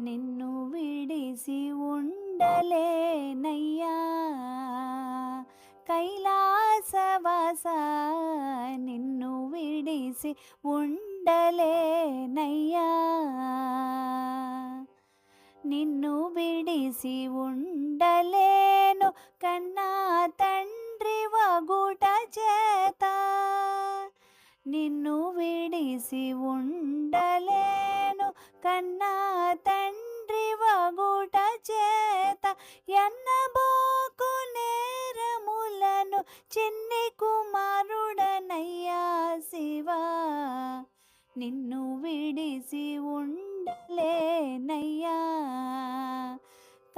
నిన్ను విడిసి ఉండలేనయ్యా. కైలాసవాస నిన్ను విడిసి ఉండలేనయ్యా. నిన్ను విడిసి ఉండలేను కన్నా తండ్రి వగుట చేత. నిన్ను విడిసి ఉండలేను కన్నా తండ్రి చెన్ని కుమారుడనయ్యా శివా. నిన్ను విడిసి ఉండలేనయ్యా.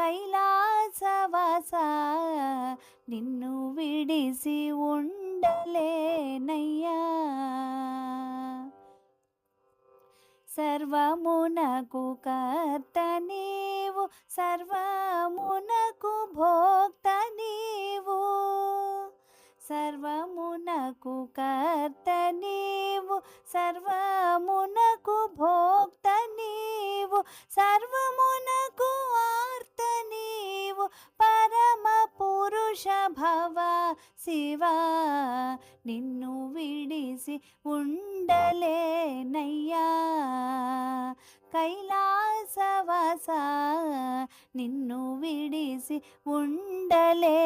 కైలాసవాస నిన్ను విడిసి ఉండలేనయ్యా. సర్వమునకు కర్త నీవు సర్వ నాకు కర్త నీవు సర్వమునకు భోక్త నీవు సర్వమునకు ఆర్త నీవు పరమ పురుష భవ శివ. నిన్ను విడిసి ఉండలేనయ్యా. కైలాసవాస నిన్ను విడిసి ఉండలేనయ్యా.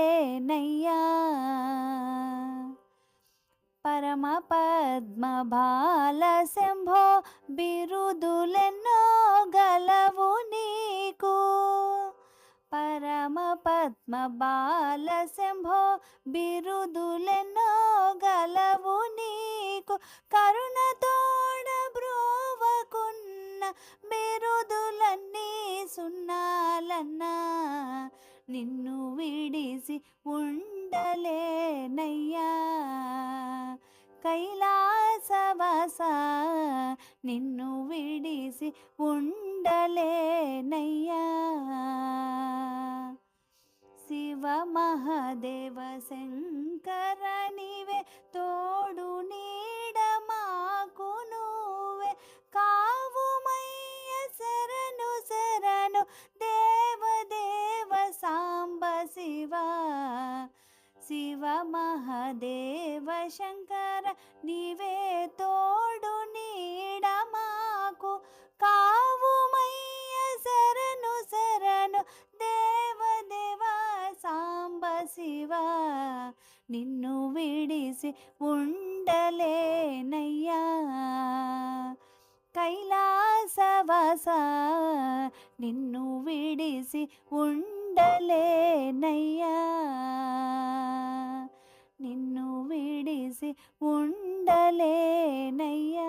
పరమ పద్మ బాల శంభో బిరుదులెన్నో గలవు నీకు. పరమ పద్మ బాల శంభో బిరుదులెన్నో గలవు నీకు. కరుణతోడ బ్రోవకున్న బిరుదులన్నీ సున్నాలన్నా నిన్ను విడిసి ఉండలేనయ్యా. కైలాసవాస నిన్ను విడిసి ఉండలేనయ్యా. శివ మహాదేవ శంకర నీవే తోడు నీడ మాకు నువ్వే. కావుమయ్య శరణు శరణు దేవ దేవ సాంబ శివ. శివ మహాదేవ శంకర నీవే తోడు నీడ మాకు. కావుమయ్య శరణు శరణు దేవ దేవ సాంబ శివ. నిన్ను విడిసి ఉండలేనయ్యా. కైలాసవాస నిన్ను విడిసి ఉండలేనయ్యా. నిన్ను ఉండలేనయ్యా.